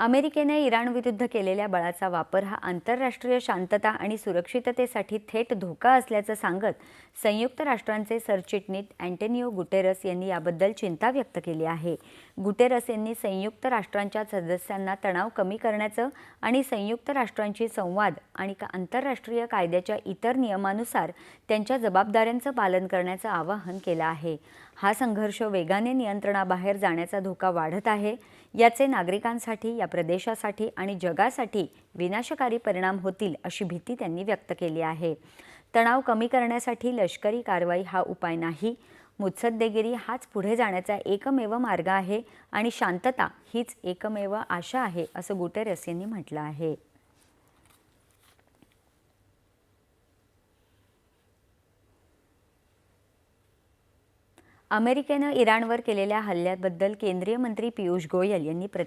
अमेरिकेने इराणविरुद्ध केलेल्या बळाचा वापर हा आंतरराष्ट्रीय शांतता आणि सुरक्षिततेसाठी थेट धोका असल्याचं सांगत संयुक्त राष्ट्रांचे सरचिटणीस अँटेनिओ गुटेरस यांनी याबद्दल चिंता व्यक्त केली आहे. गुटेरस यांनी संयुक्त राष्ट्रांच्या सदस्यांना तणाव कमी करण्याचं आणि संयुक्त राष्ट्रांशी संवाद आणि का- आंतरराष्ट्रीय कायद्याच्या इतर नियमानुसार त्यांच्या जबाबदाऱ्यांचं पालन करण्याचं आवाहन केलं आहे. हा संघर्ष वेगाने नियंत्रणाबाहेर जाण्याचा धोका वाढत आहे. याचे नागरिकांसाठी या प्रदेशासाठी आणि जगासाठी विनाशकारी परिणाम होतील अशी भीती त्यांनी व्यक्त केली आहे. तणाव कमी करण्यासाठी लष्करी कारवाई हा उपाय नाही. मुत्सद्देगिरी हाच पुढे जाण्याचा एकमेव मार्ग आहे आणि शांतता हीच एकमेव आशा आहे असं गुटेरस यांनी म्हटलं आहे. अमेरिकेनं इराणवर केलेल्या हल्ल्याबद्दल केंद्रीय मंत्री पियुष गोयल यांनी